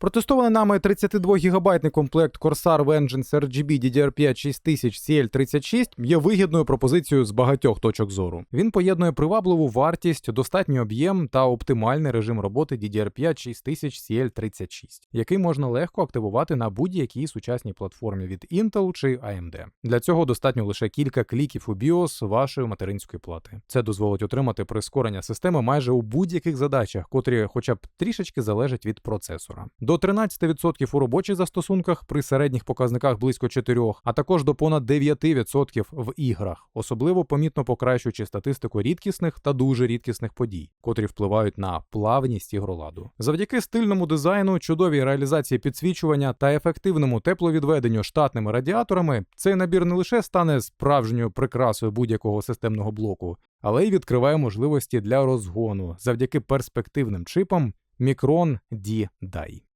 Протестований нами 32 гігабайтний комплект Corsair Vengeance RGB DDR5 6000 CL36 є вигідною пропозицією з багатьох точок зору. Він поєднує привабливу вартість, достатній об'єм та оптимальний режим роботи DDR5 6000 CL36, який можна легко активувати на будь-якій сучасній платформі від Intel чи AMD. Для цього достатньо лише кілька кліків у BIOS вашої материнської плати. Це дозволить отримати прискорення системи майже у будь-яких задачах, котрі хоча б трішечки залежать від процесора. До 13% у робочих застосунках при середніх показниках близько 4, а також до понад 9% в іграх, особливо помітно покращуючи статистику рідкісних та дуже рідкісних подій, котрі впливають на плавність ігроладу. Завдяки стильному дизайну, чудовій реалізації підсвічування та ефективному тепловідведенню штатними радіаторами, цей набір не лише стане справжньою прикрасою будь-якого системного блоку, але й відкриває можливості для розгону завдяки перспективним чипам Micron D-Die.